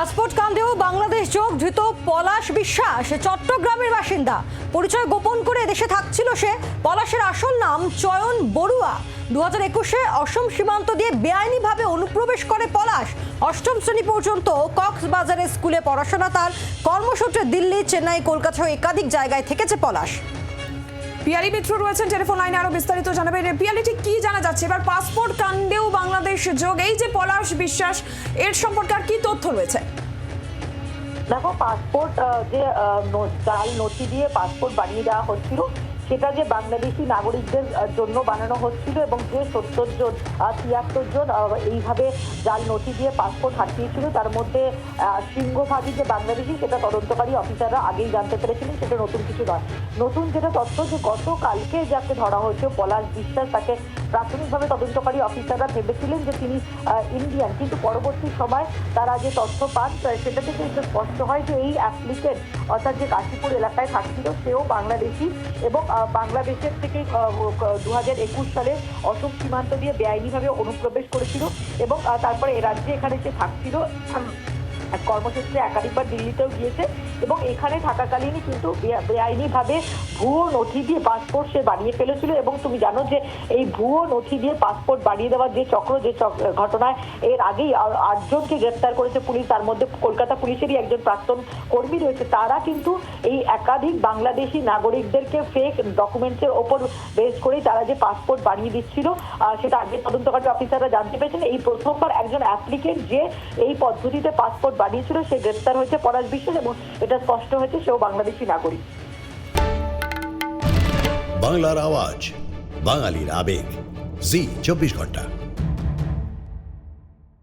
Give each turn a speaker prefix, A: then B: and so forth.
A: Passport কাণ্ডেও Bangladesh যোগ ধৃত পলাশ বিশ্বাস, চট্টগ্রামের বাসিন্দা। পরিচয় গোপন করে দেশে থাকছিল সে। পলাশের আসল নাম চয়ন বড়ুয়া। দু হাজার একুশে অসম সীমান্ত দিয়ে বেআইনিভাবে অনুপ্রবেশ করে পলাশ। অষ্টম শ্রেণি পর্যন্ত কক্সবাজারের স্কুলে পড়াশোনা তার। কর্মসূত্রে দিল্লি, চেন্নাই কলকাতা একাধিক জায়গায় থেকেছে পলাশ।
B: পিয়ালি মিত্র রয়েছেন, টেলিফোন লাইনে আরও বিস্তারিত জানাবেন। পিয়ালি ঠিক কি জানা যাচ্ছে? এবার পাসপোর্ট কাণ্ডেও বাংলাদেশ যোগ। এই যে পলাশ বিশ্বাস, এর সম্পর্কে আর কি তথ্য রয়েছে?
C: দেখো, পাসপোর্ট যে জাল, নথি দিয়ে পাসপোর্ট বানিয়ে দেওয়া হচ্ছিল সেটা যে বাংলাদেশি নাগরিকদের জন্য বানানো হচ্ছিল এবং যে সত্তর জন তিয়াত্তর জন এইভাবে জাল নথি দিয়ে পাসপোর্ট হাঁটিয়েছিল তার মধ্যে সিংহভাগই যে বাংলাদেশি, সেটা তদন্তকারী অফিসাররা আগেই জানতে পেরেছিলেন, সেটা নতুন কিছু নয়। নতুন যেটা তথ্য যে গতকালকে যাকে ধরা হয়েছে, পলাশ বিশ্বাস, তাকে প্রাথমিকভাবে তদন্তকারী অফিসাররা ভেবেছিলেন যে তিনি ইন্ডিয়ান কিন্তু পরবর্তী সময় তারা যে তথ্য পান। সেটা থেকে স্পষ্ট হয় যে এই অ্যাপ্লিকেন্ট অর্থাৎ যে কাশীপুর এলাকায় থাকছিল, সেও বাংলাদেশি এবং বাংলাদেশের থেকে দু হাজার একুশ সালে অসম সীমান্ত দিয়ে বেআইনিভাবে অনুপ্রবেশ করেছিল এবং তারপরে এ রাজ্যে এখানে সে থাকছিল। এক কর্মক্ষেত্রে একাধিকবার দিল্লিতেও গিয়েছে এবং এখানে থাকাকালীনই কিন্তু বেআইনিভাবে ভুয়ো নথি দিয়ে পাসপোর্ট সে বানিয়ে ফেলেছিল এবং তুমি জানো যে এই ভুয়ো নথি দিয়ে পাসপোর্ট বানিয়ে দেওয়ার যে চক্র, যে ঘটনায় এর আগেই আটজনকে গ্রেপ্তার করেছে পুলিশ, তার মধ্যে কলকাতা পুলিশেরই একজন প্রাক্তন কর্মী রয়েছে। তারা কিন্তু এই একাধিক বাংলাদেশি নাগরিকদেরকে ফেক ডকুমেন্টসের ওপর বেস করেই তারা যে পাসপোর্ট বানিয়ে দিচ্ছিল সেটা আগে তদন্তকারী অফিসাররা জানতে পেরেছেন। এই প্রথমবার একজন অ্যাপ্লিকেন্ট যে এই পদ্ধতিতে পাসপোর্ট বানিয়েছিল, সে গ্রেপ্তার হয়েছে পলাশ বিশ্বাস এবং এটা স্পষ্ট হয়েছে সেও বাংলাদেশি নাগরিক।
D: বাংলার আওয়াজ, বাঙালির আবেগ। জি, চব্বিশ ঘণ্টা।